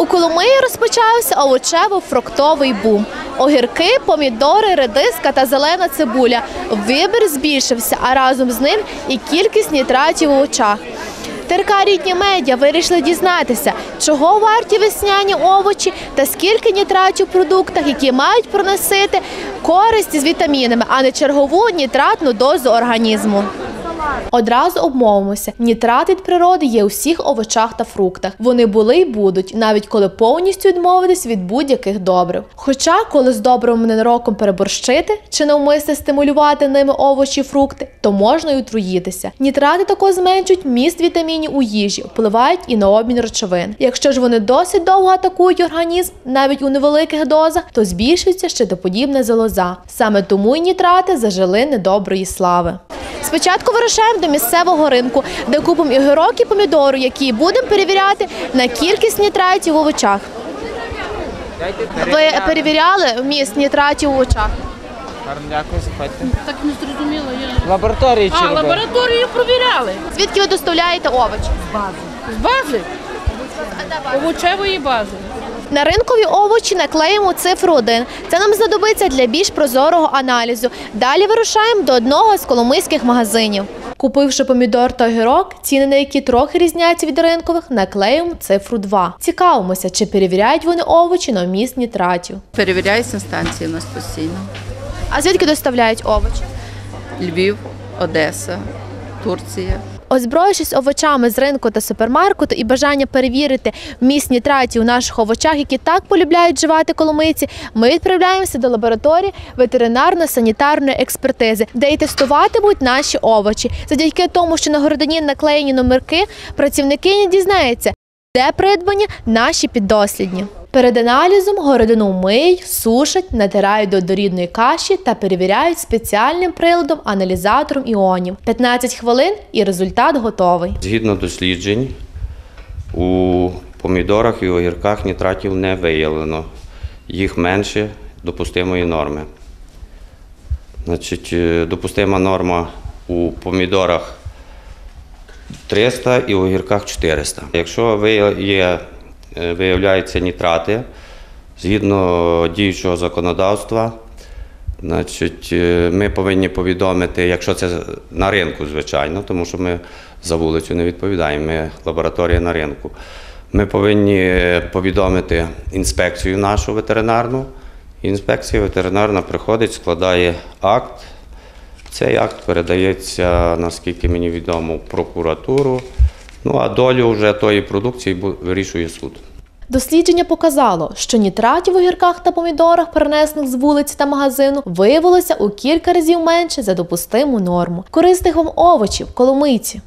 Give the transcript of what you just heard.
У Коломиї розпочався овочево-фруктовий бум. Огірки, помідори, редиска та зелена цибуля. Вибір збільшився, а разом з ним і кількість нітратів у очах. ТРК «Рідні медіа» вирішили дізнатися, чого варті весняні овочі та скільки нітратів в продуктах, які мають проносити користь з вітамінами, а не чергову нітратну дозу організму. Одразу обмовимося, нітрат від природи є у всіх овочах та фруктах. Вони були й будуть, навіть коли повністю відмовитись від будь-яких добрив. Хоча, коли з добривами ненароком переборщити чи навмисно стимулювати ними овочі, фрукти, то можна й отруїтися. Нітрати також зменшують міст вітамінів у їжі, впливають і на обмін речовин. Якщо ж вони досить довго атакують організм, навіть у невеликих дозах, то збільшується щитоподібна залоза. Саме тому й нітрати зажили недоброї слави. Спочатку вирушаємо до місцевого ринку, де купимо і огірок, і помідору, які будемо перевіряти на кількість нітратів у овочах. Ви перевіряли вміст нітратів у очах? Гарно, дякую, заходьте. Так не зрозуміло. Я... В лабораторії чи А, робили? лабораторію провіряли. Звідки ви доставляєте овочі? З бази. Овочевої бази. На ринкові овочі наклеїмо цифру 1. Це нам знадобиться для більш прозорого аналізу. Далі вирушаємо до одного з коломийських магазинів. Купивши помідор та огірок, ціни на які трохи різняться від ринкових, наклеїмо цифру 2. Цікавимося, чи перевіряють вони овочі на вміст нітратів. Перевіряється станції у нас постійно. А звідки доставляють овочі? Львів, Одеса, Турція. Озброївшись овочами з ринку та супермаркету і бажання перевірити вміст нітратів у наших овочах, які так полюбляють живати коломийці, ми відправляємося до лабораторії ветеринарно-санітарної експертизи, де і тестуватимуть наші овочі. Завдяки тому, що на городині наклеєні номерки, працівники не дізнаються, де придбані наші піддослідні. Перед аналізом городину миють, сушать, натирають до однорідної каші та перевіряють спеціальним приладом аналізатором іонів. 15 хвилин і результат готовий. Згідно досліджень, у помідорах і огірках нітратів не виявлено. Їх менше допустимої норми. Значить, е, допустима норма у помідорах 300 і у огірках 400. Якщо вия- є, виявляються нітрати, згідно діючого законодавства, Значить, е, ми повинні повідомити, якщо це на ринку, звичайно, тому що ми за вулицю не відповідаємо, ми лабораторія на ринку. Ми повинні е, повідомити інспекцію нашу ветеринарну. Інспекція ветеринарна приходить, складає акт. Цей акт передається, наскільки мені відомо, в прокуратуру. Ну а долю вже тої продукції вирішує суд. Дослідження показало, що нітратів у гірках та помідорах, перенесених з вулиці та магазину, виявилося у кілька разів менше за допустиму норму. Корисних вам овочів, коломийці!